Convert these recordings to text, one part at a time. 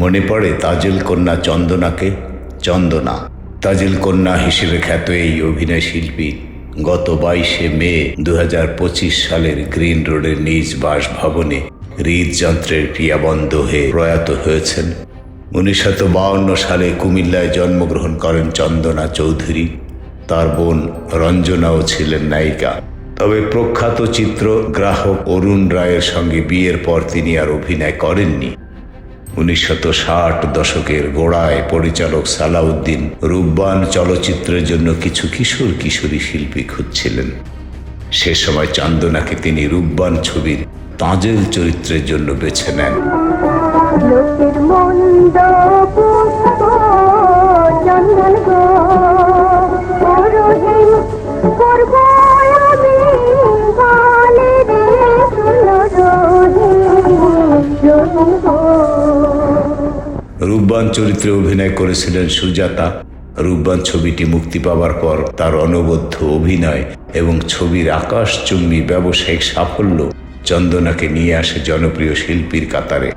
মনে পড়ে তাজেল কন্যা চন্দনাকে? চন্দনা। তাজেল কন্যা হিসেবে খ্যাত এই অভিনয় শিল্পী গত বাইশে মে দু হাজার পঁচিশ সালের গ্রিন রোডের নিজ বাসভবনে হৃদযন্ত্রের ক্রিয়া বন্ধ হয়ে প্রয়াত হয়েছেন। উনিশশো সালে কুমিল্লায় জন্মগ্রহণ করেন চন্দনা চৌধুরী। তার বোন রঞ্জনাও ছিলেন নায়িকা। তবে প্রখ্যাত চিত্র গ্রাহক অরুণ রায়ের সঙ্গে বিয়ের পর তিনি আর অভিনয় করেননি। উনিশশত দশকের গোড়ায় পরিচালক সালাউদ্দিন রূপবান চলচ্চিত্রের জন্য কিছু কিশোর কিশোরী শিল্পী খুঁজছিলেন। সে সময় চান্দনাকে তিনি রূপবান ছবির তাঁজেল চরিত্রের জন্য বেছে নেন। লোকের রূপবান চরিত্রে অভিনয় করেছিলেন সুজাতা। রূপবান ছবিটি মুক্তি পাওয়ার পর তার অনবদ্য অভিনয় এবং ছবির আকাশচুম্বী ব্যবসায়িক সাফল্য চন্দনাকে নিয়ে আসে জনপ্রিয় শিল্পীর কাতারে।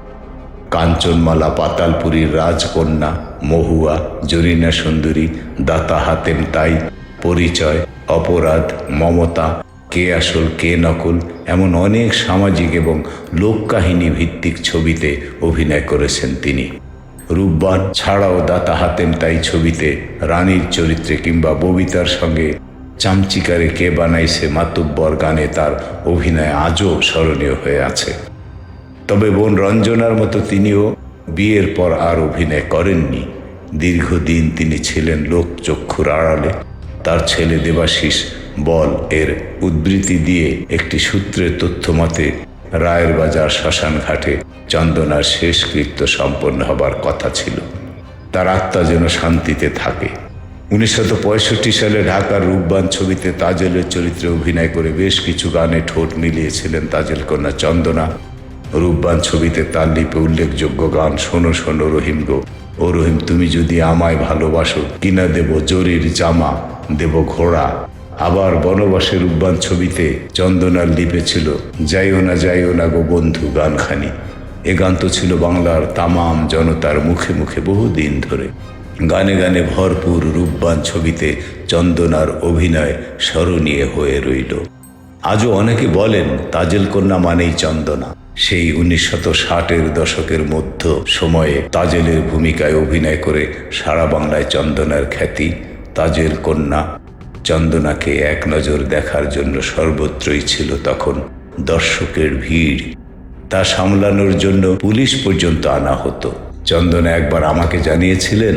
কাঞ্চনমালা, পাতালপুরীর রাজকন্যা, মহুয়া, জরিনা সুন্দরী, দাতা হাতেম তাই, পরিচয়, অপরাধ, মমতা, কে আসল, কে নকল, এমন অনেক সামাজিক এবং লোককাহিনী ভিত্তিক ছবিতে অভিনয় করেছেন তিনি। রূপবান ছাড়াও দাতা হাতেম তাই ছবিতে রানীর চরিত্রে কিংবা ববিতার সঙ্গে চামচিকারে কে বানাইছে মাতুব্বর গানে তার অভিনয় আজও স্মরণীয় হয়ে আছে। তবে বোন রঞ্জনার মতো তিনিও বিয়ের পর আর অভিনয় করেননি। দীর্ঘদিন তিনি ছিলেন লোকচক্ষুর আড়ালে। তার ছেলে দেবাশিস বল এর উদ্ধৃতি দিয়ে একটি সূত্রের তথ্য মতে রায়ের বাজার শ্মশান ঘাটে চন্দনার শেষকৃত্য সম্পন্ন হবার কথা ছিল। তার আত্মা যেন শান্তিতে থাকে। উনিশশো পঁয়ষট্টি সালে ঢাকার রূপবান ছবিতে তাজেলের চরিত্রে অভিনয় করে বেশ কিছু গানে ঠোঁট মিলিয়েছিলেন তাজেল কন্যা চন্দনা। রূপবান ছবিতে তার লিপে উল্লেখযোগ্য গান শোনো শোনো রহিম গো। ও রহিম, তুমি যদি আমায় ভালোবাসো, কিনা দেব জরির জামা, দেব ঘোড়া। আবার বনবাসের রূপবান ছবিতে চন্দনার লিপে ছিল, যাইও না যাইও না গো বন্ধু গানখানি। এ গান তো ছিল বাংলার তামাম জনতার মুখে মুখে বহুদিন ধরে। গানে গানে ভরপুর রূপবান ছবিতে চন্দনার অভিনয় স্মরণীয় হয়ে রইল। আজও অনেকে বলেন, তাজেল কন্যা মানেই চন্দনা। সেই উনিশশত ষাটের দশকের মধ্য সময়ে তাজেলের ভূমিকায় অভিনয় করে সারা বাংলায় চন্দনার খ্যাতি, তাজেল কন্যা চন্দনাকে এক নজর দেখার জন্য সর্বত্রই ছিল তখন। দর্শকের ভিড় তা সামলানোর জন্য পুলিশ পর্যন্ত আনা হতো। চন্দনা একবার আমাকে জানিয়েছিলেন,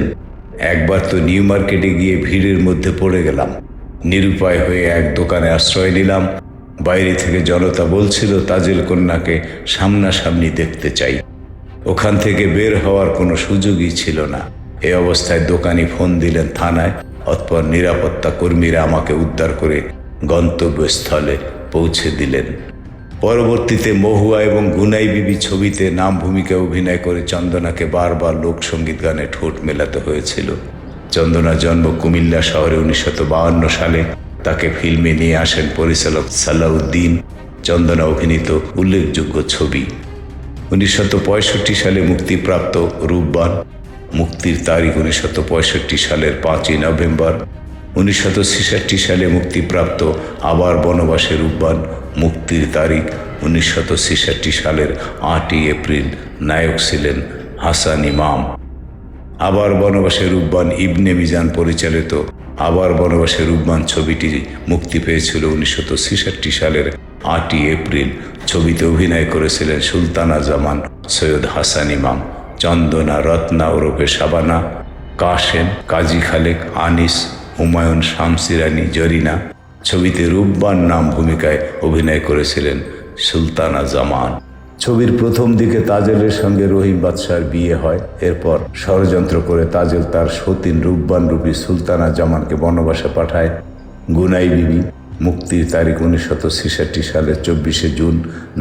একবার তো নিউ মার্কেটে গিয়ে ভিড়ের মধ্যে পড়ে গেলাম। নিরুপায় হয়ে এক দোকানে আশ্রয় নিলাম। বাইরে থেকে জনতা বলছিল, তাজেল কন্যাকে সামনাসামনি দেখতে চাই। ওখান থেকে বের হওয়ার কোনো সুযোগই ছিল না। এ অবস্থায় দোকানি ফোন দিলেন থানায়। অতপর নিরাপত্তা কর্মীরা আমাকে উদ্ধার করে গন্তব্যস্থলে পৌঁছে দিলেন। পরবর্তীতে মহুয়া এবং গুনাই বিবি ছবিতে নাম ভূমিকায় অভিনয় করে চন্দনাকে বারবার লোকসঙ্গীত গানে ঠোঁট মেলাতে হয়েছিল। চন্দনা জন্ম কুমিল্লা শহরে উনিশশো সালে। তাকে ফিল্মে নিয়ে আসেন পরিচালক সালাউদ্দিন। চন্দনা অভিনীত উল্লেখযোগ্য ছবি। উনিশশো পঁয়ষট্টি সালে মুক্তিপ্রাপ্ত রূপবান। মুক্তির তারিখ উনিশশো পঁয়ষট্টি সালের পাঁচই নভেম্বর। উনিশশো ছেষট্টি সালে মুক্তিপ্রাপ্ত আবার বনবাসে রূপবান। মুক্তির তারিখ উনিশশো ছেষট্টি সালের আটই এপ্রিল। নায়ক ছিলেন হাসান ইমাম। আবার বনবাসে রূপবান ইবনে মিজান পরিচালিত আবার বনবাসে রূপবান ছবিটি মুক্তি পেয়েছিল উনিশশো ছেষট্টি সালের আটই এপ্রিল। ছবিতে অভিনয় করেছিলেন সুলতানা জামান, সৈয়দ হাসান ইমাম, চন্দনা রত্না ওরফে সাবানা কাশেম, কাজী খালেক, আনিস, হুমায়ুন শামসিরানি জরিনা ছবিতে রূপবান নাম ভূমিকায় অভিনয় করেছিলেন সুলতানা জামান। ছবির প্রথম দিকে তাজেলের সঙ্গে রহিম বাদশার বিয়ে হয়, এরপর ষড়যন্ত্র করে তাজেল তার সতীন রূপবান রূপী সুলতানা জামানকে বনবাসে পাঠায়। গুনাই বিবি, মুক্তির তারিখ উনিশশো ছেষট্টি সালের চব্বিশে জুন,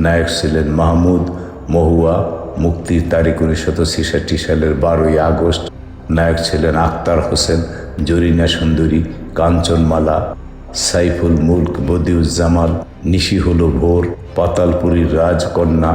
নায়ক ছিলেন মাহমুদ মহুয়া, মুক্তির তারিখ উনিশশো ছেষট্টি সালের বারোই আগস্ট, নায়ক ছিলেন আক্তার হোসেন, জরিনা সুন্দরী, কাঞ্চনমালা সাইফুল মুল্ক বদিউজ্জামাল নিশি হলো ভোর পাতালপুরীর রাজকন্যা।